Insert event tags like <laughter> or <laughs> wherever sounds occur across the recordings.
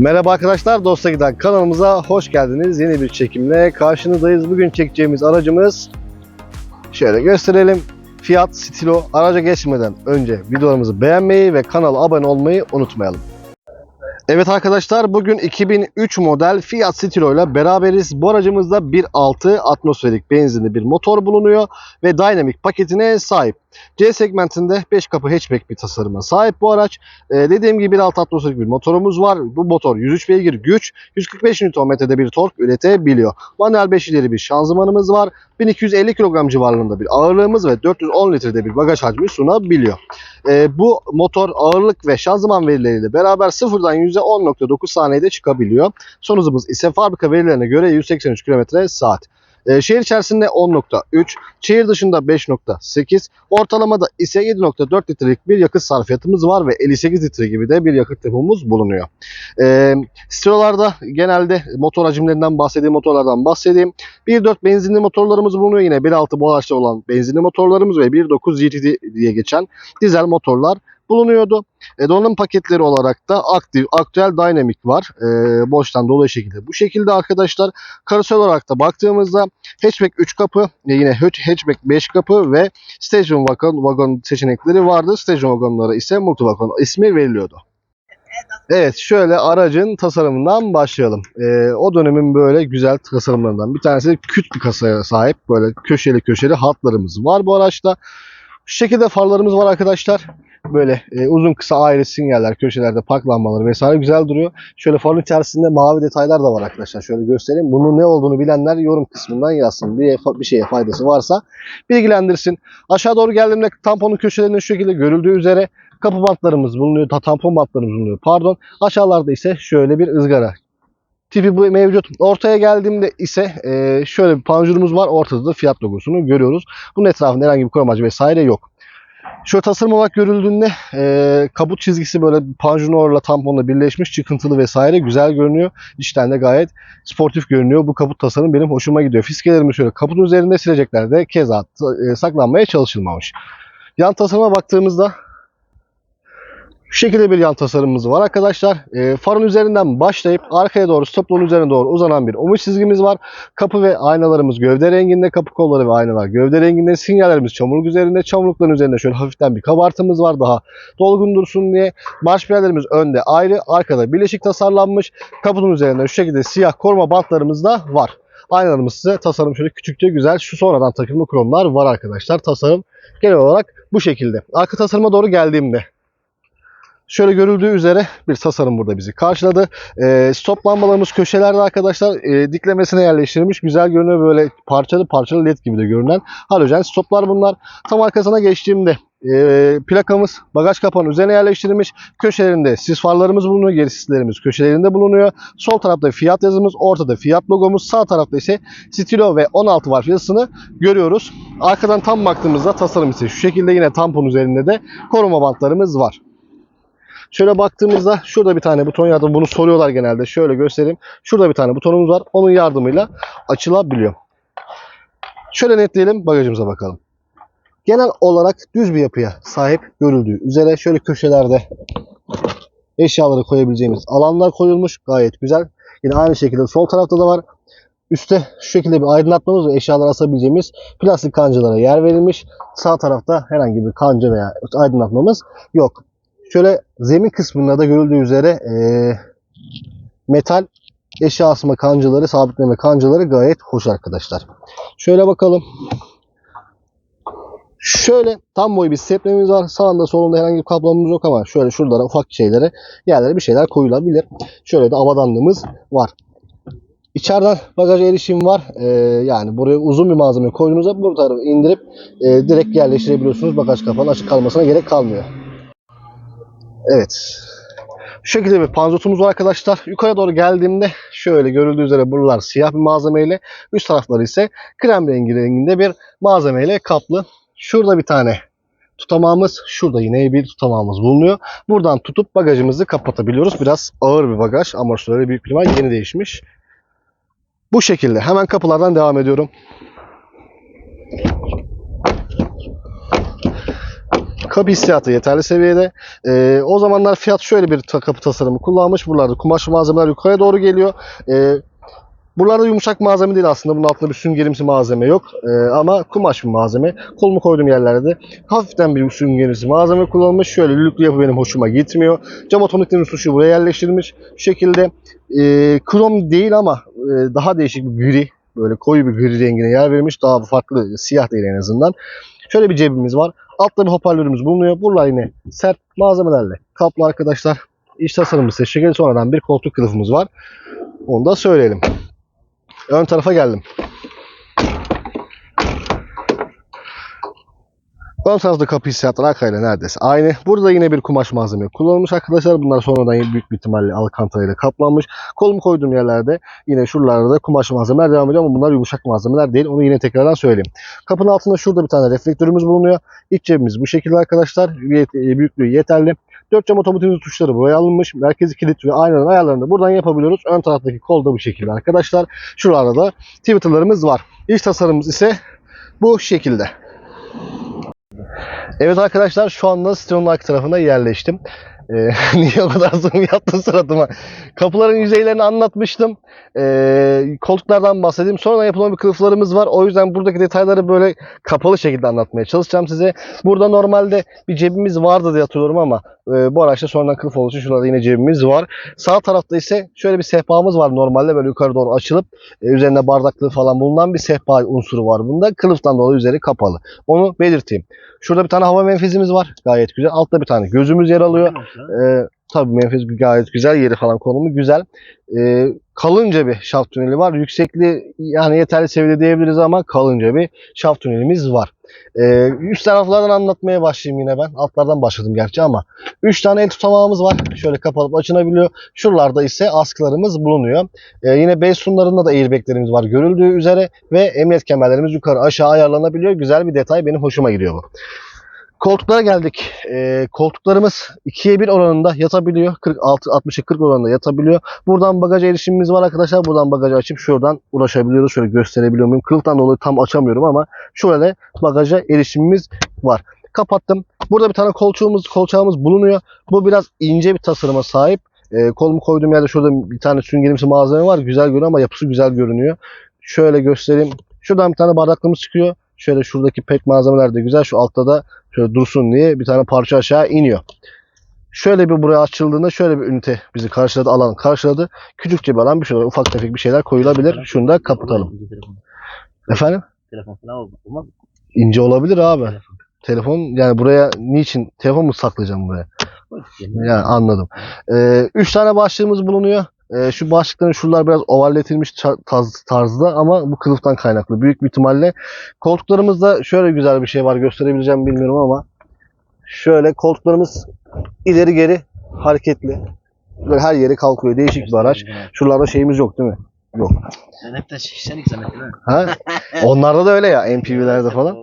Merhaba arkadaşlar, Dosta Giden kanalımıza hoş geldiniz. Yeni bir çekimle karşınızdayız. Bugün çekeceğimiz aracımız şöyle gösterelim. Fiat Stilo. Araca geçmeden önce videolarımızı beğenmeyi ve kanala abone olmayı unutmayalım. Evet arkadaşlar bugün 2003 model Fiat Stilo ile beraberiz. Bu aracımızda 1.6 atmosferik benzinli bir motor bulunuyor ve Dynamic paketine sahip. C segmentinde 5 kapı hatchback bir tasarıma sahip bu araç. Ee, dediğim gibi 1.6 atmosferik bir motorumuz var. Bu motor 103 beygir güç, 145 Nm'de bir tork üretebiliyor. Manuel 5 ileri bir şanzımanımız var. 1250 kilogram civarlarında bir ağırlığımız ve 410 litrede bir bagaj hacmi sunabiliyor. Ee, bu motor ağırlık ve şanzıman verileriyle beraber sıfırdan yüze 10.9 saniyede çıkabiliyor. Son hızımız ise fabrika verilerine göre 183 km saat. Ee, şehir içerisinde 10.3, şehir dışında 5.8, ortalamada ise 7.4 litrelik bir yakıt sarfiyatımız var ve 58 litre gibi de bir yakıt depomuz bulunuyor. Ee, Stilolarda genelde motor hacimlerinden bahsedeyim, motorlardan bahsedeyim. 1.4 benzinli motorlarımız bulunuyor yine 1.6 bu araçta olan benzinli motorlarımız ve 1.9 GT diye geçen dizel motorlar bulunuyordu. E, donanım paketleri olarak da aktif, aktüel Dynamic var. E, boştan dolu şekilde. Bu şekilde arkadaşlar karosel olarak da baktığımızda hatchback 3 kapı, e, yine hatchback 5 kapı ve station wagon, vagon seçenekleri vardı. Station vagonlara ise multivagon ismi veriliyordu. Evet şöyle aracın tasarımından başlayalım. E, o dönemin böyle güzel tasarımlarından bir tanesi küt bir kasaya sahip. Böyle köşeli köşeli hatlarımız var bu araçta. Şu şekilde farlarımız var arkadaşlar. Böyle e, uzun kısa ayrı sinyaller, köşelerde park lambaları vesaire güzel duruyor. Şöyle farın içerisinde mavi detaylar da var arkadaşlar. Şöyle göstereyim. Bunun ne olduğunu bilenler yorum kısmından yazsın. Bir, bir şeye faydası varsa bilgilendirsin. Aşağı doğru geldiğimde tamponun köşelerinde şu şekilde görüldüğü üzere kapı bantlarımız bulunuyor. ta- Tampon bantlarımız bulunuyor. Pardon. Aşağılarda ise şöyle bir ızgara tipi bu mevcut. Ortaya geldiğimde ise e, şöyle bir panjurumuz var. Ortada da fiyat logosunu görüyoruz. Bunun etrafında herhangi bir korumacı vesaire yok. Şöyle tasarım olarak görüldüğünde e, kabut çizgisi böyle panjurla tamponla birleşmiş çıkıntılı vesaire güzel görünüyor. İçten de gayet sportif görünüyor. Bu kabut tasarım benim hoşuma gidiyor. Fiskelerimi şöyle kaputun üzerinde silecekler de keza e, saklanmaya çalışılmamış. Yan tasarıma baktığımızda şu şekilde bir yan tasarımımız var arkadaşlar. E, farın üzerinden başlayıp arkaya doğru stopluğun üzerine doğru uzanan bir omuz çizgimiz var. Kapı ve aynalarımız gövde renginde. Kapı kolları ve aynalar gövde renginde. Sinyallerimiz çamurluk üzerinde. Çamurlukların üzerinde şöyle hafiften bir kabartımız var. Daha dolgun dursun diye. Marş piyadelerimiz önde ayrı. Arkada birleşik tasarlanmış. Kapının üzerinde şu şekilde siyah koruma bantlarımız da var. Aynalarımız size tasarım şöyle küçükçe güzel. Şu sonradan takılma kromlar var arkadaşlar. Tasarım genel olarak bu şekilde. Arka tasarıma doğru geldiğimde Şöyle görüldüğü üzere bir tasarım burada bizi karşıladı. Ee, stop lambalarımız köşelerde arkadaşlar e, diklemesine yerleştirilmiş. Güzel görünüyor böyle parçalı parçalı led gibi de görünen halojen stoplar bunlar. Tam arkasına geçtiğimde e, plakamız bagaj kapağının üzerine yerleştirilmiş. Köşelerinde sis farlarımız bulunuyor. Geri sislerimiz köşelerinde bulunuyor. Sol tarafta fiyat yazımız, ortada fiyat logomuz, sağ tarafta ise Stilo ve 16 var yazısını görüyoruz. Arkadan tam baktığımızda tasarım ise şu şekilde yine tampon üzerinde de koruma bantlarımız var. Şöyle baktığımızda şurada bir tane buton yardımı bunu soruyorlar genelde. Şöyle göstereyim. Şurada bir tane butonumuz var. Onun yardımıyla açılabiliyor. Şöyle netleyelim bagajımıza bakalım. Genel olarak düz bir yapıya sahip görüldüğü üzere şöyle köşelerde eşyaları koyabileceğimiz alanlar koyulmuş. Gayet güzel. Yine aynı şekilde sol tarafta da var. Üste şu şekilde bir aydınlatmamız ve eşyalar asabileceğimiz plastik kancalara yer verilmiş. Sağ tarafta herhangi bir kanca veya aydınlatmamız yok. Şöyle zemin kısmında da görüldüğü üzere eee, metal eşya asma kancaları, sabitleme kancaları gayet hoş arkadaşlar. Şöyle bakalım. Şöyle tam boyu bir steplemiz var. Sağında solunda herhangi bir kablomuz yok ama şöyle şuralara ufak şeylere yerlere bir şeyler koyulabilir. Şöyle de avadanlığımız var. İçeriden bagaja erişim var. Ee, yani buraya uzun bir malzeme koyduğunuzda bu tarafı indirip e, direkt yerleştirebiliyorsunuz. Bagaj kapağının açık kalmasına gerek kalmıyor. Evet. Şu şekilde bir panzotumuz var arkadaşlar. Yukarı doğru geldiğimde şöyle görüldüğü üzere buralar siyah bir malzemeyle, üst tarafları ise krem rengi renginde bir malzemeyle kaplı. Şurada bir tane tutamağımız, şurada yine bir tutamağımız bulunuyor. Buradan tutup bagajımızı kapatabiliyoruz. Biraz ağır bir bagaj. Amortisörleri büyük ihtimal yeni değişmiş. Bu şekilde. Hemen kapılardan devam ediyorum. Kapı hissiyatı yeterli seviyede. Ee, o zamanlar fiyat şöyle bir kapı tasarımı kullanmış. Buralarda kumaş malzemeler yukarıya doğru geliyor. Ee, buralarda yumuşak malzeme değil aslında. Bunun altında bir süngerimsi malzeme yok. Ee, ama kumaş bir malzeme. Kolumu koyduğum yerlerde hafiften bir süngerimsi malzeme kullanılmış. Şöyle lüklü yapı benim hoşuma gitmiyor. Cam otomatiklerin tuşu buraya yerleştirilmiş. Şu şekilde e, krom değil ama e, daha değişik bir gri. Böyle koyu bir gri rengine yer verilmiş. Daha farklı siyah değil en azından. Şöyle bir cebimiz var. Altta bir hoparlörümüz bulunuyor. Buralar yine sert malzemelerle kaplı arkadaşlar. İç tasarımı şekil sonradan bir koltuk kılıfımız var. Onu da söyleyelim. Ön tarafa geldim. Ön tarafta kapı hissiyatları arkayla neredeyse aynı. Burada yine bir kumaş malzeme kullanılmış arkadaşlar. Bunlar sonradan büyük bir ihtimalle alkantara ile kaplanmış. Kolumu koyduğum yerlerde yine şuralarda da kumaş malzemeler devam ediyor ama bunlar yumuşak malzemeler değil. Onu yine tekrardan söyleyeyim. Kapının altında şurada bir tane reflektörümüz bulunuyor. İç cebimiz bu şekilde arkadaşlar. E, Büyüklüğü yeterli. 4 cam otomatik tuşları buraya alınmış. Merkezi kilit ve aynaların ayarlarını da buradan yapabiliyoruz. Ön taraftaki kol da bu şekilde arkadaşlar. Şuralarda da Twitter'larımız var. İç tasarımımız ise bu şekilde. Evet arkadaşlar şu anda sitenin arka tarafına yerleştim. Ee, <laughs> niye o kadar zoom yaptın suratıma? Kapıların yüzeylerini anlatmıştım. Ee, koltuklardan bahsedeyim. Sonradan yapılan bir kılıflarımız var. O yüzden buradaki detayları böyle kapalı şekilde anlatmaya çalışacağım size. Burada normalde bir cebimiz vardı diye hatırlıyorum ama e, bu araçta sonradan kılıf olduğu için şurada yine cebimiz var. Sağ tarafta ise şöyle bir sehpamız var normalde böyle yukarı doğru açılıp e, üzerinde bardaklığı falan bulunan bir sehpa unsuru var bunda. Kılıftan dolayı üzeri kapalı. Onu belirteyim. Şurada bir tane hava menfezimiz var. Gayet güzel. Altta bir tane gözümüz yer alıyor. Ee, tabii menfez gayet güzel. Yeri falan konumu güzel. Ee, kalınca bir şaft tüneli var. Yüksekliği yani yeterli seviyede diyebiliriz ama kalınca bir şaft tünelimiz var. Ee, üst taraflardan anlatmaya başlayayım yine ben. Altlardan başladım gerçi ama. 3 tane el tutamağımız var. Şöyle kapalıp açılabiliyor. Şuralarda ise askılarımız bulunuyor. Ee, yine base sunlarında da airbaglerimiz var görüldüğü üzere ve emniyet kemerlerimiz yukarı aşağı ayarlanabiliyor. Güzel bir detay. Benim hoşuma gidiyor bu. Koltuklara geldik. Ee, koltuklarımız 2'ye 1 oranında yatabiliyor. 46 60'a 40 oranında yatabiliyor. Buradan bagaja erişimimiz var arkadaşlar. Buradan bagajı açıp şuradan ulaşabiliyoruz. Şöyle gösterebiliyor muyum? Kılıftan dolayı tam açamıyorum ama şöyle bagaja erişimimiz var. Kapattım. Burada bir tane kolçağımız, kolçağımız bulunuyor. Bu biraz ince bir tasarıma sahip. Ee, kolumu koyduğum yerde şurada bir tane süngerimsi malzeme var. Güzel görünüyor ama yapısı güzel görünüyor. Şöyle göstereyim. Şuradan bir tane bardaklığımız çıkıyor. Şöyle şuradaki pek malzemeler de güzel. Şu altta da şöyle dursun diye bir tane parça aşağı iniyor. Şöyle bir buraya açıldığında şöyle bir ünite bizi karşıladı, alan karşıladı. Küçükçe bir alan bir şey ufak tefek bir şeyler koyulabilir. Şunu da kapatalım. Efendim? telefon falan olmaz. Mı? İnce olabilir abi. Telefon. Telefon yani buraya niçin? Telefon mu saklayacağım buraya? Yani anladım. Ee, üç tane başlığımız bulunuyor. Ee, şu başlıkların şuralar biraz ovalletilmiş tarzda ama bu kılıftan kaynaklı. Büyük bir ihtimalle. Koltuklarımızda şöyle güzel bir şey var gösterebileceğim bilmiyorum ama şöyle koltuklarımız ileri geri hareketli. Böyle her yere kalkıyor. Değişik bir araç. Şuralarda şeyimiz yok değil mi? Ben hep de şişenik zannettim ha. Onlarda da öyle ya MPV'lerde falan.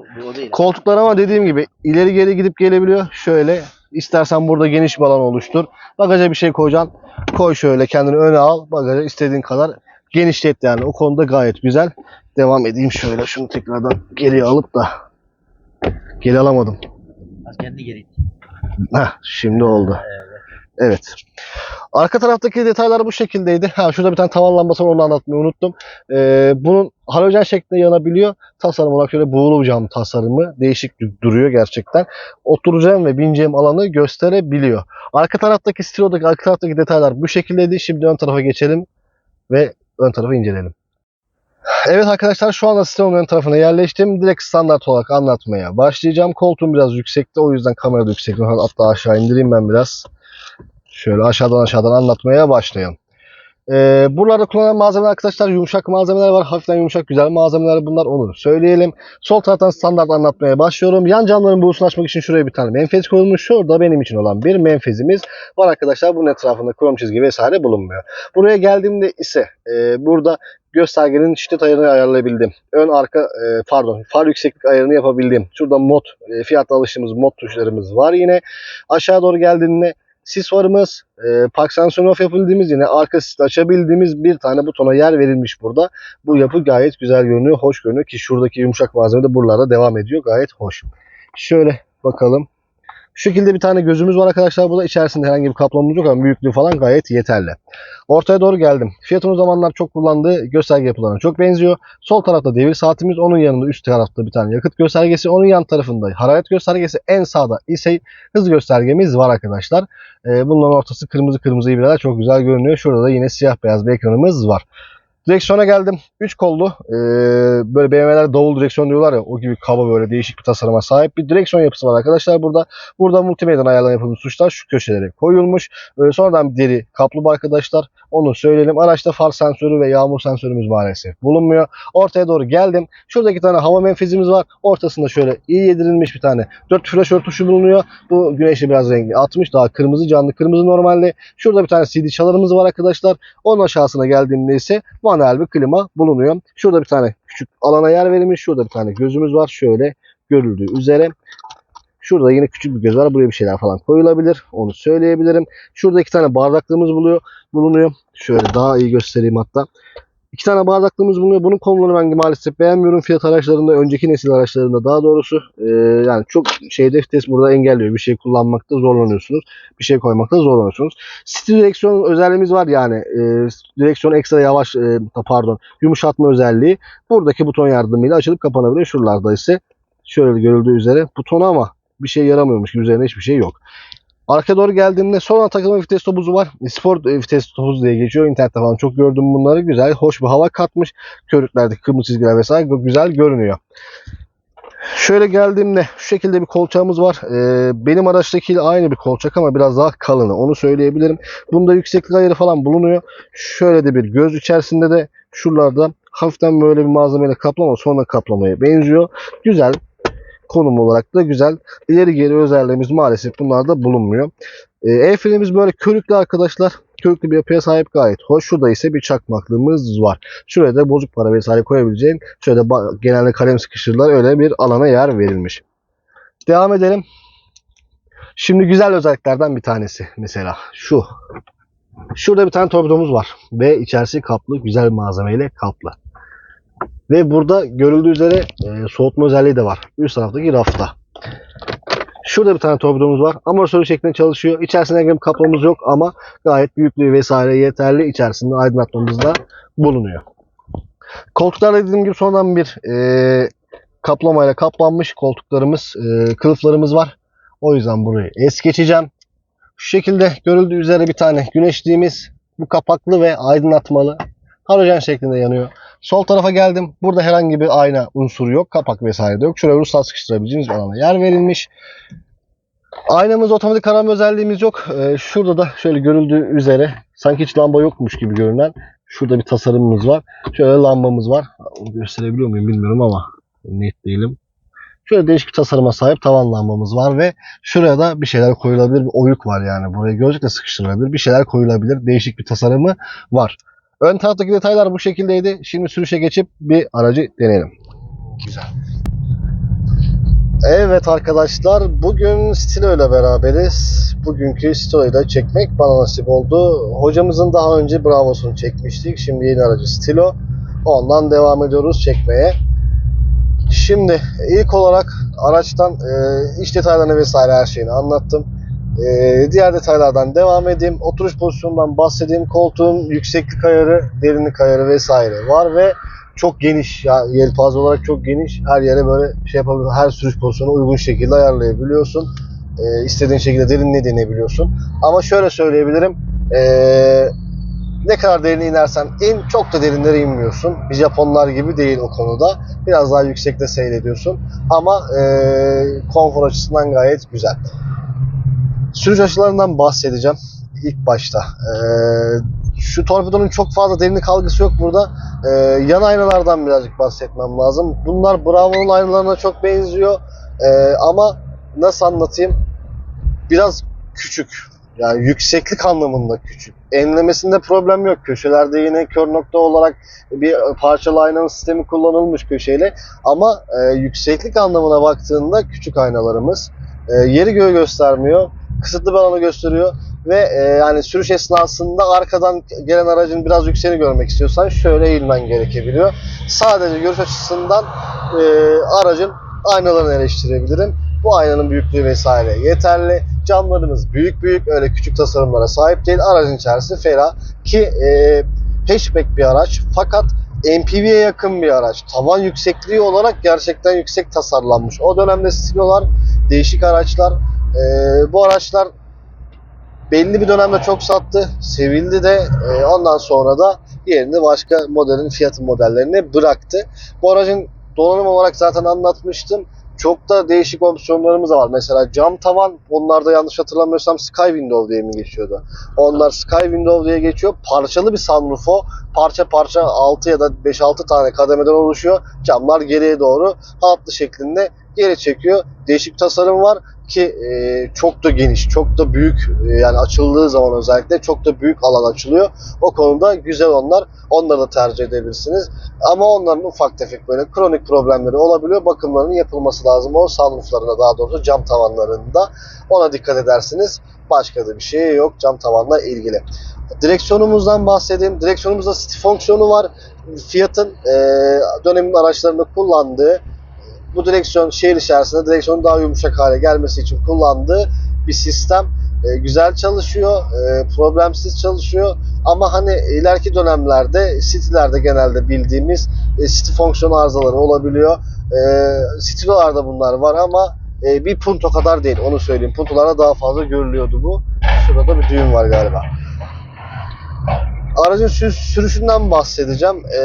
Koltuklar ama dediğim gibi ileri geri gidip gelebiliyor. Şöyle istersen burada geniş bir alan oluştur. Bagaja bir şey koyacaksın. Koy şöyle kendini öne al. Bagaja istediğin kadar genişlet yani. O konuda gayet güzel. Devam edeyim şöyle. Şunu tekrardan geriye alıp da geri alamadım. Az kendi geri. Heh, şimdi oldu. Evet. Arka taraftaki detaylar bu şekildeydi. Ha şurada bir tane tavan lambası onu anlatmayı unuttum. Ee, bunun halojen şeklinde yanabiliyor. Tasarım olarak şöyle buğulu cam tasarımı değişik du- duruyor gerçekten. Oturacağım ve bineceğim alanı gösterebiliyor. Arka taraftaki stilodaki arka taraftaki detaylar bu şekildeydi. Şimdi ön tarafa geçelim ve ön tarafı inceleyelim. Evet arkadaşlar şu anda sitenin ön tarafına yerleştim. Direkt standart olarak anlatmaya başlayacağım. Koltuğum biraz yüksekte o yüzden kamerada yüksek. Hatta aşağı indireyim ben biraz. Şöyle aşağıdan aşağıdan anlatmaya başlayalım. Ee, buralarda kullanılan malzemeler arkadaşlar yumuşak malzemeler var. Hafiften yumuşak güzel malzemeler bunlar onu söyleyelim. Sol taraftan standart anlatmaya başlıyorum. Yan camların buğusunu açmak için şuraya bir tane menfez koyulmuş. Şurada benim için olan bir menfezimiz var arkadaşlar. Bunun etrafında krom çizgi vesaire bulunmuyor. Buraya geldiğimde ise e, burada göstergenin şiddet ayarını ayarlayabildim. Ön arka e, pardon far yükseklik ayarını yapabildim. Şurada mod e, fiyatla alıştığımız mod tuşlarımız var yine. Aşağı doğru geldiğinde sis varımız, e, park sensörü off yapabildiğimiz yine arka sisi açabildiğimiz bir tane butona yer verilmiş burada. Bu yapı gayet güzel görünüyor, hoş görünüyor ki şuradaki yumuşak malzeme de buralarda devam ediyor. Gayet hoş. Şöyle bakalım. Şu şekilde bir tane gözümüz var arkadaşlar. Burada içerisinde herhangi bir kaplamamız yok ama büyüklüğü falan gayet yeterli. Ortaya doğru geldim. Fiyatın o zamanlar çok kullandığı gösterge yapılarına çok benziyor. Sol tarafta devir saatimiz, onun yanında üst tarafta bir tane yakıt göstergesi, onun yan tarafında hararet göstergesi, en sağda ise hız göstergemiz var arkadaşlar. Ee, bunların ortası kırmızı kırmızı ibreler çok güzel görünüyor. Şurada da yine siyah beyaz bir ekranımız var. Direksiyona geldim. 3 kollu. Ee, böyle BMW'ler davul direksiyon diyorlar ya. O gibi kaba böyle değişik bir tasarıma sahip bir direksiyon yapısı var arkadaşlar burada. Burada multimedyadan ayarlanan yapılmış tuşlar şu köşelere koyulmuş. Ee, sonradan bir deri kaplı arkadaşlar. Onu söyleyelim. Araçta far sensörü ve yağmur sensörümüz maalesef bulunmuyor. Ortaya doğru geldim. Şurada iki tane hava menfezimiz var. Ortasında şöyle iyi yedirilmiş bir tane 4 flaşör tuşu bulunuyor. Bu güneşi biraz rengi atmış. Daha kırmızı canlı kırmızı normalde. Şurada bir tane CD çalarımız var arkadaşlar. Onun aşağısına geldiğimde ise manuel bir klima bulunuyor. Şurada bir tane küçük alana yer verilmiş. Şurada bir tane gözümüz var. Şöyle görüldüğü üzere. Şurada yine küçük bir göz var. Buraya bir şeyler falan koyulabilir. Onu söyleyebilirim. Şurada iki tane bardaklığımız buluyor, bulunuyor. Şöyle daha iyi göstereyim hatta. İki tane bardaklığımız bulunuyor. Bunun konumunu ben maalesef beğenmiyorum. Fiyat araçlarında, önceki nesil araçlarında daha doğrusu. Ee, yani çok şeyde vites burada engelliyor. Bir şey kullanmakta zorlanıyorsunuz. Bir şey koymakta zorlanıyorsunuz. Stil direksiyon özelliğimiz var yani. E, direksiyon ekstra yavaş, e, pardon, yumuşatma özelliği. Buradaki buton yardımıyla açılıp kapanabiliyor. Şuralarda ise şöyle görüldüğü üzere buton ama bir şey yaramıyormuş gibi üzerinde hiçbir şey yok. Arkaya doğru geldiğimde sonra takılma vites topuzu var. Sport e, vites topuzu diye geçiyor. İnternette falan çok gördüm bunları. Güzel, hoş bir hava katmış. Körüklerdeki kırmızı çizgiler vesaire güzel görünüyor. Şöyle geldiğimde şu şekilde bir kolçağımız var. Ee, benim araçtakiyle aynı bir kolçak ama biraz daha kalını. Onu söyleyebilirim. Bunda yükseklik ayarı falan bulunuyor. Şöyle de bir göz içerisinde de şuralarda hafiften böyle bir malzemeyle kaplama sonra kaplamaya benziyor. Güzel. Konum olarak da güzel. İleri geri özelliğimiz maalesef bunlarda bulunmuyor. Ee, el frenimiz böyle körüklü arkadaşlar. Körüklü bir yapıya sahip gayet hoş. Şurada ise bir çakmaklığımız var. Şuraya da bozuk para vesaire koyabileceğin şöyle genelde kalem sıkıştırırlar öyle bir alana yer verilmiş. Devam edelim. Şimdi güzel özelliklerden bir tanesi mesela şu. Şurada bir tane torpidomuz var ve içerisi kaplı güzel malzemeyle kaplı. Ve burada görüldüğü üzere e, soğutma özelliği de var. Üst taraftaki rafta. Şurada bir tane torpidomuz var. Amortisör şeklinde çalışıyor. İçerisinde herhangi bir kaplamamız yok ama gayet büyüklüğü vesaire yeterli. İçerisinde aydınlatmamız da bulunuyor. Koltuklar dediğim gibi sonradan bir e, kaplamayla kaplanmış koltuklarımız, e, kılıflarımız var. O yüzden burayı es geçeceğim. Şu şekilde görüldüğü üzere bir tane güneşliğimiz. Bu kapaklı ve aydınlatmalı. Halojen şeklinde yanıyor. Sol tarafa geldim. Burada herhangi bir ayna unsuru yok. Kapak vesaire de yok. Şuraya ruhsat sıkıştırabileceğiniz alana yer verilmiş. Aynamız otomatik kararma özelliğimiz yok. Ee, şurada da şöyle görüldüğü üzere sanki hiç lamba yokmuş gibi görünen şurada bir tasarımımız var. Şöyle lambamız var. Gösterebiliyor muyum bilmiyorum ama net değilim. Şöyle değişik bir tasarıma sahip tavan lambamız var ve şuraya da bir şeyler koyulabilir. Bir oyuk var yani. Buraya gözlükle sıkıştırılabilir. Bir şeyler koyulabilir. Değişik bir tasarımı var. Ön taraftaki detaylar bu şekildeydi. Şimdi sürüşe geçip bir aracı deneyelim. Güzel. Evet arkadaşlar bugün Stilo ile beraberiz. Bugünkü Stilo'yu da çekmek bana nasip oldu. Hocamızın daha önce Bravo'sunu çekmiştik. Şimdi yeni aracı Stilo. Ondan devam ediyoruz çekmeye. Şimdi ilk olarak araçtan e, iç detaylarını vesaire her şeyini anlattım. E, diğer detaylardan devam edeyim. Oturuş pozisyonundan bahsedeyim. Koltuğun yükseklik ayarı, derinlik ayarı vesaire var ve çok geniş. Ya yelpaze olarak çok geniş. Her yere böyle şey yapabiliyorsun. Her sürüş pozisyonu uygun şekilde ayarlayabiliyorsun. E, istediğin şekilde derinliğe deneyebiliyorsun. Ama şöyle söyleyebilirim. E, ne kadar derine inersen in çok da derinlere inmiyorsun. Bir Japonlar gibi değil o konuda. Biraz daha yüksekte seyrediyorsun. Ama e, konfor açısından gayet güzel. Sürüş açılarından bahsedeceğim ilk başta. E, şu torpidonun çok fazla derinlik algısı yok burada. E, yan aynalardan birazcık bahsetmem lazım. Bunlar Bravo'nun aynalarına çok benziyor. E, ama nasıl anlatayım? Biraz küçük. Yani yükseklik anlamında küçük. Enlemesinde problem yok. Köşelerde yine kör nokta olarak bir parçalı aynanın sistemi kullanılmış köşeyle. Ama e, yükseklik anlamına baktığında küçük aynalarımız. E, yeri göğü göstermiyor. Kısıtlı bir alanı gösteriyor. Ve e, yani sürüş esnasında arkadan gelen aracın biraz yükseğini görmek istiyorsan şöyle eğilmen gerekebiliyor. Sadece görüş açısından e, aracın aynalarını eleştirebilirim. Bu aynanın büyüklüğü vesaire yeterli. Camlarımız büyük büyük öyle küçük tasarımlara sahip değil. Aracın içerisi ferah ki e, hatchback bir araç fakat MPV'ye yakın bir araç. Tavan yüksekliği olarak gerçekten yüksek tasarlanmış. O dönemde stilolar, değişik araçlar. E, bu araçlar belli bir dönemde çok sattı, sevildi de e, ondan sonra da yerini başka modelin fiyatı modellerine bıraktı. Bu aracın donanım olarak zaten anlatmıştım. Çok da değişik opsiyonlarımız var. Mesela cam tavan, onlarda yanlış hatırlamıyorsam Sky Window diye mi geçiyordu? Onlar Sky Window diye geçiyor. Parçalı bir sunroof o. Parça parça 6 ya da 5-6 tane kademeden oluşuyor. Camlar geriye doğru hatlı şeklinde geri çekiyor. Değişik tasarım var ki e, çok da geniş, çok da büyük e, yani açıldığı zaman özellikle çok da büyük alan açılıyor. O konuda güzel onlar. Onları da tercih edebilirsiniz. Ama onların ufak tefek böyle kronik problemleri olabiliyor. Bakımlarının yapılması lazım. O sunrooflarına daha doğrusu cam tavanlarında. Ona dikkat edersiniz. Başka da bir şey yok cam tavanla ilgili. Direksiyonumuzdan bahsedeyim. Direksiyonumuzda City fonksiyonu var. Fiat'ın e, dönemin araçlarında kullandığı bu direksiyon şehir içerisinde direksiyonun daha yumuşak hale gelmesi için kullandığı bir sistem. E, güzel çalışıyor, e, problemsiz çalışıyor. Ama hani ileriki dönemlerde City'lerde genelde bildiğimiz e, City fonksiyon arızaları olabiliyor. E, City'lerde bunlar var ama e, bir Punto kadar değil onu söyleyeyim. Punto'larda daha fazla görülüyordu bu. Şurada bir düğüm var galiba. Aracın sür- sürüşünden bahsedeceğim. E,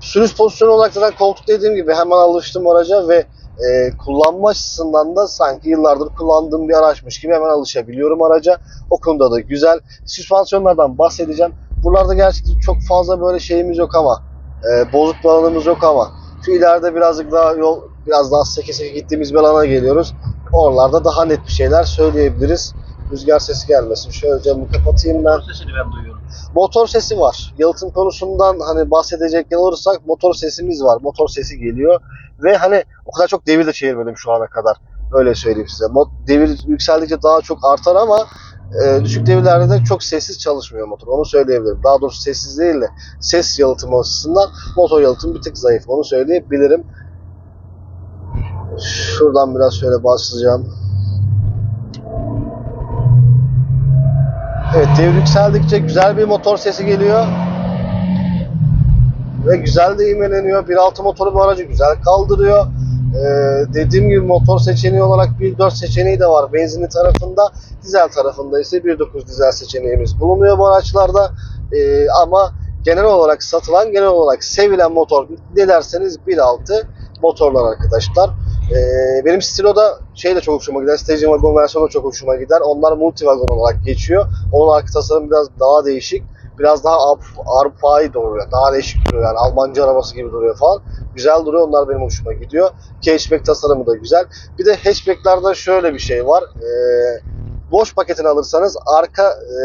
sürüş pozisyonu olarak zaten koltuk dediğim gibi hemen alıştım araca ve e, kullanma açısından da sanki yıllardır kullandığım bir araçmış gibi hemen alışabiliyorum araca. O konuda da güzel. Süspansiyonlardan bahsedeceğim. Buralarda gerçekten çok fazla böyle şeyimiz yok ama e, bozuk bir alanımız yok ama şu ileride birazcık daha yol biraz daha seke seke gittiğimiz bir alana geliyoruz. Oralarda daha net bir şeyler söyleyebiliriz. Rüzgar sesi gelmesin. Şöyle camı kapatayım ben. Motor sesini ben duyuyorum. Motor sesi var. Yalıtım konusundan hani bahsedecek olursak motor sesimiz var. Motor sesi geliyor ve hani o kadar çok devir de çevirmedim şu ana kadar. Öyle söyleyeyim size. Devir yükseldikçe daha çok artar ama e, düşük devirlerde de çok sessiz çalışmıyor motor. Onu söyleyebilirim. Daha doğrusu sessiz değil de ses yalıtımı açısından motor yalıtımı bir tık zayıf. Onu söyleyebilirim. Şuradan biraz şöyle başlayacağım. Evet devir yükseldikçe güzel bir motor sesi geliyor. Ve güzel de ivmeleniyor. 1.6 motoru bu aracı güzel kaldırıyor. Ee, dediğim gibi motor seçeneği olarak 1.4 seçeneği de var benzinli tarafında. Dizel tarafında ise 1.9 dizel seçeneğimiz bulunuyor bu araçlarda. Ee, ama genel olarak satılan, genel olarak sevilen motor ne derseniz 1.6 motorlar arkadaşlar. Ee, benim Stilo'da şey de çok hoşuma gider. Station Wagon versiyonu da çok hoşuma gider. Onlar multivagon olarak geçiyor. Onun arka tasarımı biraz daha değişik. Biraz daha Avrupa'yı duruyor. Daha değişik duruyor yani. Almanca arabası gibi duruyor falan. Güzel duruyor. Onlar benim hoşuma gidiyor. Ki hatchback tasarımı da güzel. Bir de hatchback'larda şöyle bir şey var. Ee, boş paketini alırsanız arka e,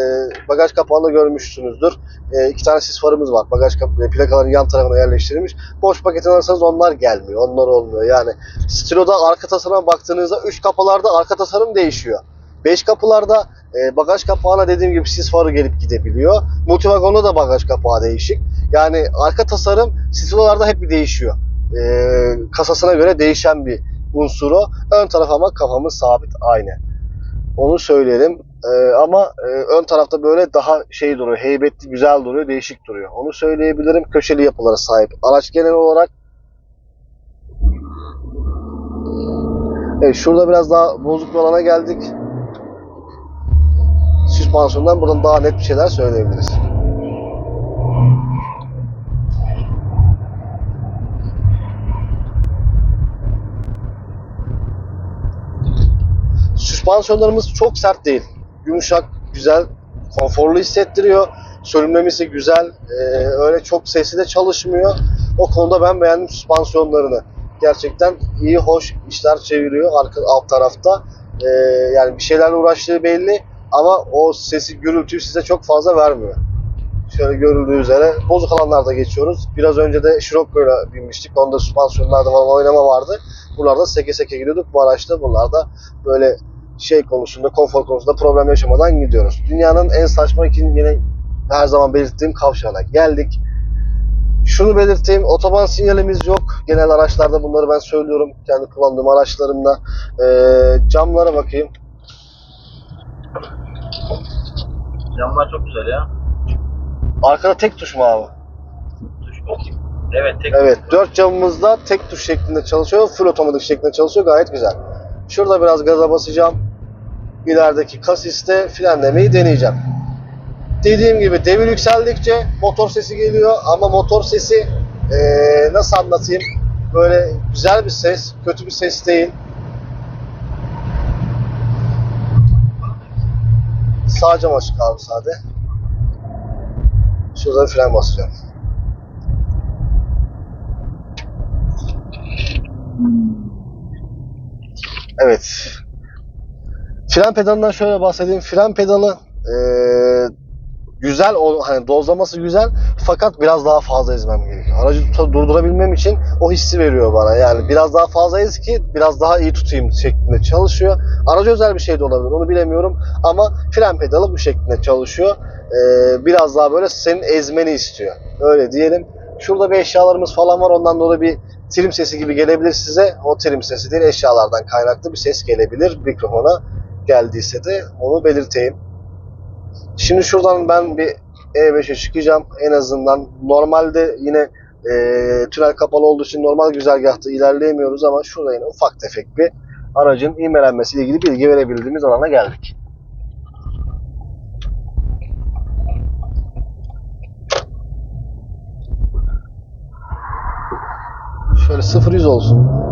bagaj kapağında görmüşsünüzdür. E, iki tane sis farımız var. Bagaj kapı, plakaların yan tarafına yerleştirilmiş. Boş paketini alırsanız onlar gelmiyor. Onlar olmuyor. Yani Stilo'da arka tasarıma baktığınızda 3 kapılarda arka tasarım değişiyor. 5 kapılarda e, bagaj kapağına dediğim gibi sis farı gelip gidebiliyor. Multivagon'da da bagaj kapağı değişik. Yani arka tasarım Stilo'larda hep bir değişiyor. E, kasasına göre değişen bir unsur o. Ön taraf ama kafamız sabit aynı. Onu söyleyelim. E, ama e, ön tarafta böyle daha şey duruyor, heybetli, güzel duruyor, değişik duruyor. Onu söyleyebilirim. Köşeli yapılara sahip. Araç genel olarak Evet şurada biraz daha bozuk bir alana geldik. Süspansiyondan buradan daha net bir şeyler söyleyebiliriz. Süspansiyonlarımız çok sert değil. Yumuşak, güzel, konforlu hissettiriyor. Sürünmemesi güzel. Ee, öyle çok sesli de çalışmıyor. O konuda ben beğendim süspansiyonlarını gerçekten iyi, hoş işler çeviriyor arka alt tarafta. Ee, yani bir şeylerle uğraştığı belli ama o sesi, gürültüyü size çok fazla vermiyor. Şöyle görüldüğü üzere bozuk alanlarda geçiyoruz. Biraz önce de Scirocco'yla binmiştik. Onda süspansiyonlarda falan oynama vardı. Buralarda seke seke gidiyorduk. Bu araçta buralarda böyle şey konusunda, konfor konusunda problem yaşamadan gidiyoruz. Dünyanın en saçma iki yine her zaman belirttiğim kavşağına geldik. Şunu belirteyim, otoban sinyalimiz yok. Genel araçlarda bunları ben söylüyorum. Kendi kullandığım araçlarımda. Ee, camlara bakayım. Camlar çok güzel ya. Arkada tek tuş mu abi? Tuş bakayım. Evet tek Evet, dört camımızda tek tuş şeklinde çalışıyor. Full otomatik şeklinde çalışıyor. Gayet güzel. Şurada biraz gaza basacağım. İlerideki kasiste frenlemeyi deneyeceğim. Dediğim gibi devir yükseldikçe motor sesi geliyor ama motor sesi eee, nasıl anlatayım? Böyle güzel bir ses, kötü bir ses değil. Sağ cam açık abi sade. Şurada fren basacağım. Evet. Fren pedalından şöyle bahsedeyim. Fren pedalı eee, güzel, o, hani dozlaması güzel fakat biraz daha fazla ezmem gerekiyor. Aracı durdurabilmem için o hissi veriyor bana. Yani biraz daha fazla ez ki biraz daha iyi tutayım şeklinde çalışıyor. Aracı özel bir şey de olabilir onu bilemiyorum ama fren pedalı bu şeklinde çalışıyor. Eee, biraz daha böyle senin ezmeni istiyor. Öyle diyelim. Şurada bir eşyalarımız falan var ondan dolayı bir trim sesi gibi gelebilir size. O trim sesi değil eşyalardan kaynaklı bir ses gelebilir mikrofona geldiyse de onu belirteyim. Şimdi şuradan ben bir E5'e çıkacağım. En azından normalde yine e, tünel kapalı olduğu için normal güzergahta ilerleyemiyoruz ama şurada yine ufak tefek bir aracın ivmelenmesiyle ilgili bilgi verebildiğimiz alana geldik. Şöyle 0-100 olsun.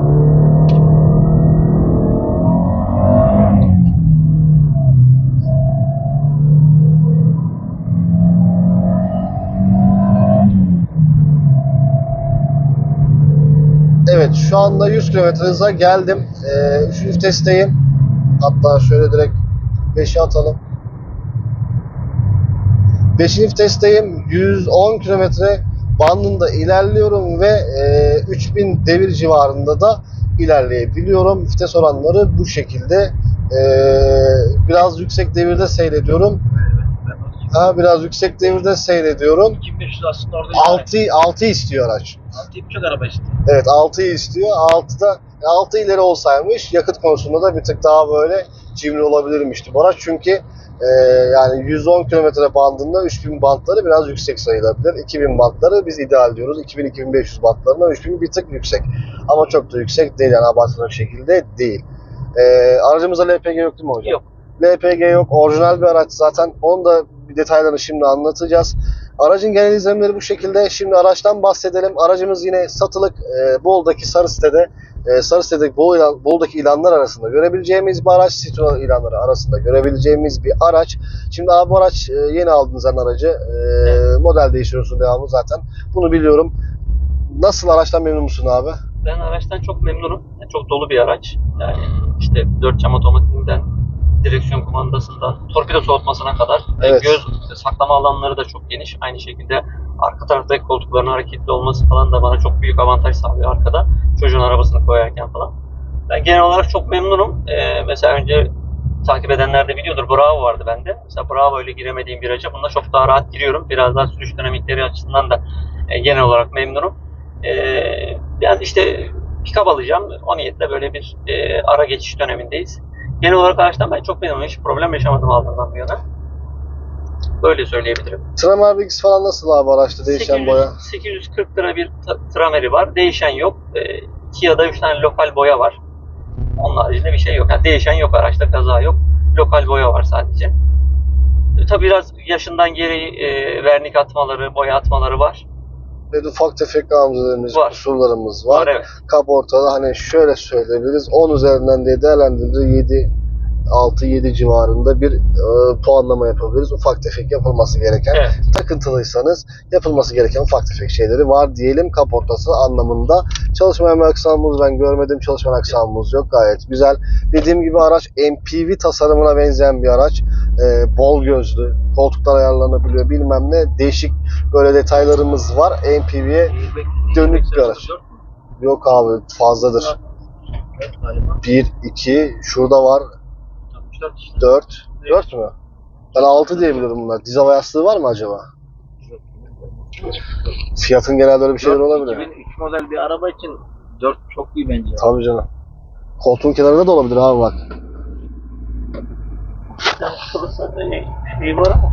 Evet şu anda 100 km hıza geldim. Ee, üçüncü testteyim. Hatta şöyle direkt 5'e atalım. Beşinci testteyim. 110 kilometre bandında ilerliyorum ve e, 3000 devir civarında da ilerleyebiliyorum. Vites oranları bu şekilde. E, biraz yüksek devirde seyrediyorum. Ha, biraz yüksek devirde seyrediyorum. 2500 aslında orada 6 6 istiyor araç. 6 buçuk araba işte. Evet 6'yı istiyor. 6'da 6 ileri olsaymış yakıt konusunda da bir tık daha böyle cimri olabilirmişti bu araç. Çünkü e, yani 110 km bandında 3000 bantları biraz yüksek sayılabilir. 2000 bantları biz ideal diyoruz. 2000-2500 bantlarına 3000 bir tık yüksek. Ama çok da yüksek değil yani abartılacak şekilde değil. E, aracımızda LPG yok değil mi hocam? Yok. LPG yok. Orijinal bir araç zaten. Onun da bir detaylarını şimdi anlatacağız. Aracın genel izlenimleri bu şekilde. Şimdi araçtan bahsedelim. Aracımız yine satılık e, Bol'daki sarı sitede e, sarı sitedeki Bol ilan, Bol'daki ilanlar arasında görebileceğimiz bir araç. Citroen ilanları arasında görebileceğimiz bir araç. Şimdi abi bu araç e, yeni aldığınız an aracı. E, model değiştiriyorsun devamı zaten. Bunu biliyorum. Nasıl araçtan memnun musun abi? Ben araçtan çok memnunum. Yani çok dolu bir araç. Yani işte dört cam otomatiğinden, direksiyon kumandasından, torpido soğutmasına kadar ve Evet. göz saklama alanları da çok geniş. Aynı şekilde arka taraftaki koltukların hareketli olması falan da bana çok büyük avantaj sağlıyor arkada. Çocuğun arabasını koyarken falan. Ben genel olarak çok memnunum. Ee, mesela önce takip edenler de biliyordur. Bravo vardı bende. Mesela Bravo ile giremediğim bir araca bunda çok daha rahat giriyorum. Biraz daha sürüş dinamikleri açısından da e, genel olarak memnunum. Ee, yani işte pick-up alacağım. O niyetle böyle bir e, ara geçiş dönemindeyiz. Genel olarak araçtan ben çok memnunum. Hiç problem yaşamadım aldığımdan bu yana. Böyle söyleyebilirim. Tramar bilgisi falan nasıl abi araçta değişen 800 boya? 840 lira bir trameri var. Değişen yok. 2 ya da 3 tane lokal boya var. Onun haricinde bir şey yok. Yani değişen yok araçta kaza yok. Lokal boya var sadece. E, Tabii biraz yaşından geri e, vernik atmaları, boya atmaları var. Ve ufak tefek arızalarımız, Var. kusurlarımız var. Var evet. kaportada hani şöyle söyleyebiliriz 10 üzerinden diye değerlendirince 7 6-7 civarında bir e, puanlama yapabiliriz. Ufak tefek yapılması gereken Evet. takıntılıysanız yapılması gereken ufak tefek şeyleri var diyelim kaportası anlamında. Çalışmayan bir aksamımız ben görmedim. Çalışmayan aksamımız yok. Gayet güzel. Dediğim gibi araç MPV tasarımına benzeyen bir araç. E, bol gözlü. Koltuklar ayarlanabiliyor bilmem ne. Değişik böyle detaylarımız var. MPV'ye Dönük bir araç. yok abi fazladır. Evet galiba. 1, 2, şurada var 64 işte. 4. 4 mü? Ben 6 diyebilirim bunlar. Diz hava yastığı var mı acaba? Fiyatın genelde öyle bir şeyler olabilir. 2003 model bir araba için 4 çok iyi bence. Tabii canım. Koltuğun kenarında da olabilir abi bak. Şurası şey var ama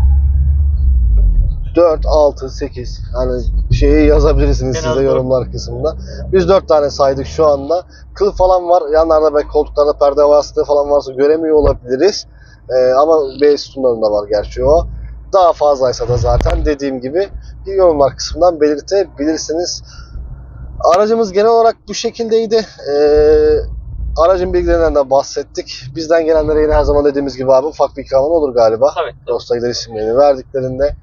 4, 6, 8 hani şeyi yazabilirsiniz En siz az de dört. yorumlar kısmında. Biz 4 tane saydık şu anda. Kıl falan var. Yanlarda belki koltuklarda perde vasıtı falan varsa göremiyor olabiliriz. Ee, ama B sütunlarında var gerçi o. Daha fazlaysa da zaten dediğim gibi bir yorumlar kısmından belirtebilirsiniz. Aracımız genel olarak bu şekildeydi. Ee, aracın bilgilerinden de bahsettik. Bizden gelenlere yine her zaman dediğimiz gibi abi ufak bir ikramın olur galiba. tabii. Dosta gider isimlerini verdiklerinde.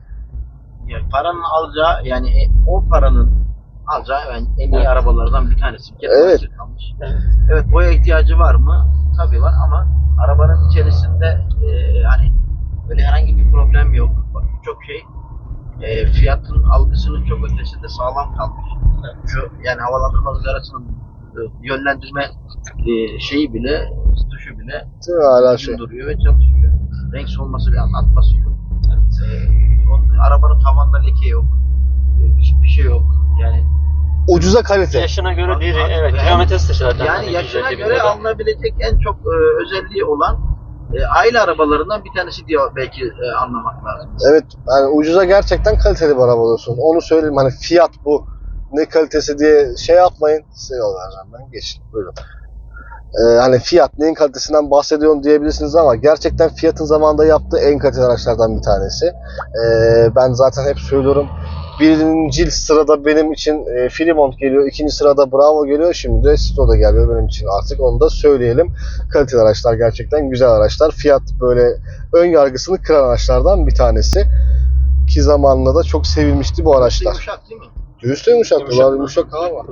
Yani paranın alacağı yani e, o paranın alacağı yani en iyi Evet. arabalardan bir tanesi. Evet. kalmış. Evet. Evet boya ihtiyacı var mı? Tabii var ama arabanın içerisinde e, hani böyle herhangi bir problem yok. Bak birçok şey e, fiyatın algısının çok ötesinde sağlam kalmış. Şu yani havalandırma ızgarasının e, yönlendirme e, şeyi bile, tuşu bile hala şey? duruyor ve çalışıyor. Renk solması bir atması yok. E, onun, arabanın tavanda leke yok. E, hiçbir şey yok. Yani Ucuza kalite. Yaşına göre bak, evet yani- kilometresi de zaten. Yani hani yaşına 150 bin göre alınabilecek en çok e, özelliği olan e, aile arabalarından bir tanesi diye belki e, anlamak lazım. Evet yani ucuza gerçekten kaliteli bir araba alıyorsun. Onu söyleyeyim hani fiyat bu. Ne kalitesi diye şey yapmayın. Size yol vereceğim ben. Geçin. Buyurun. Ee, hani fiyat neyin kalitesinden bahsediyorsun diyebilirsiniz ama gerçekten fiyatın zamanında yaptığı en kaliteli araçlardan bir tanesi. Ee, ben zaten hep söylüyorum. Birinci sırada benim için e, Fremont geliyor. ikinci sırada Bravo geliyor. Şimdi de Citroen geliyor benim için artık. Onu da söyleyelim. Kaliteli araçlar gerçekten güzel araçlar. Fiyat böyle ön yargısını kıran araçlardan bir tanesi. Ki zamanında da çok sevilmişti bu araçlar. Yumuşak değil mi? Göğüs de yumuşak. Yumuşak. Bunlar yumuşak hava.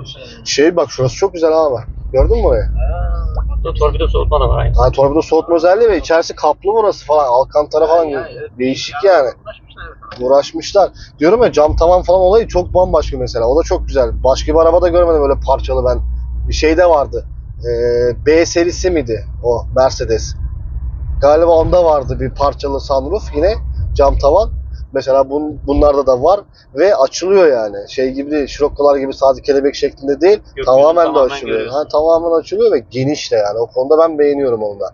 Şey bak şurası çok güzel hava. Gördün mü orayı? Ha, Burada torpido soğutma da var aynı. Ha, torpido soğutma özelliği ve içerisi kaplı burası falan. Alkantara falan değişik yani. Uğraşmışlar. Diyorum ya cam tavan falan olayı çok bambaşka mesela. O da çok güzel. Başka bir arabada görmedim öyle parçalı ben. Bir şeyde vardı. Ee, B serisi miydi o Mercedes? Galiba onda vardı bir parçalı sunroof yine cam tavan. Mesela bun, bunlarda da var ve açılıyor yani. Şey gibi değil, şirokkolar gibi sadece kelebek şeklinde değil. Gökyüzü tamamen de tamamen açılıyor. görüyorsun. Ha, tamamen açılıyor ve geniş de yani. O konuda ben beğeniyorum onu da.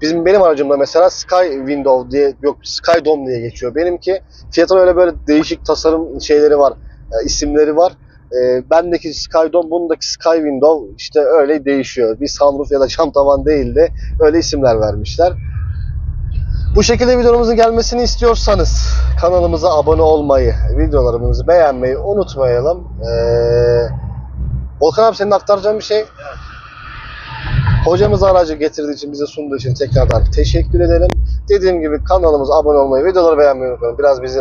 Bizim benim aracımda mesela Sky Window diye yok Sky Dome diye geçiyor. Benimki fiyatın öyle böyle değişik tasarım şeyleri var. e, isimleri var. E, bendeki Sky Dome, bundaki Sky Window işte öyle değişiyor. Bir sunroof ya da <laughs> cam tavan değil de öyle isimler vermişler. Bu şekilde videomuzun gelmesini istiyorsanız kanalımıza abone olmayı, videolarımızı beğenmeyi unutmayalım. Ee, Volkan abi senin aktaracağın bir şey? Hocamız aracı getirdiği için, bize sunduğu için tekrardan teşekkür edelim. Dediğim gibi kanalımıza abone olmayı, videoları beğenmeyi unutmayın. Biraz bizi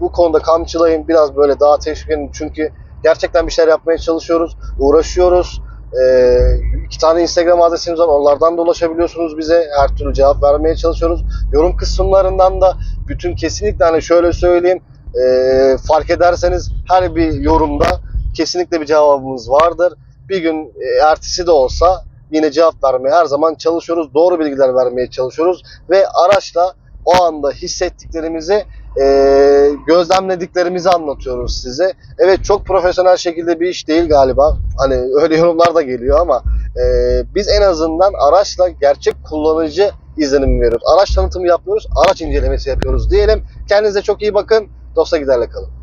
bu konuda kamçılayın, biraz böyle daha teşvik edin. Çünkü gerçekten bir şeyler yapmaya çalışıyoruz, uğraşıyoruz. Ee, iki tane Instagram adresimiz var, onlardan da ulaşabiliyorsunuz bize. Her türlü cevap vermeye çalışıyoruz. Yorum kısımlarından da bütün kesinlikle hani şöyle söyleyeyim, ee, fark ederseniz her bir yorumda kesinlikle bir cevabımız vardır. Bir gün e, ertesi de olsa yine cevap vermeye her zaman çalışıyoruz. Doğru bilgiler vermeye çalışıyoruz ve araçla o anda hissettiklerimizi e, gözlemlediklerimizi anlatıyoruz size. Evet çok profesyonel şekilde bir iş değil galiba. Hani öyle yorumlar da geliyor ama e, biz en azından araçla gerçek kullanıcı izlenimi veriyoruz. Araç tanıtımı yapıyoruz, araç incelemesi yapıyoruz diyelim. Kendinize çok iyi bakın. Dosta giderle kalın.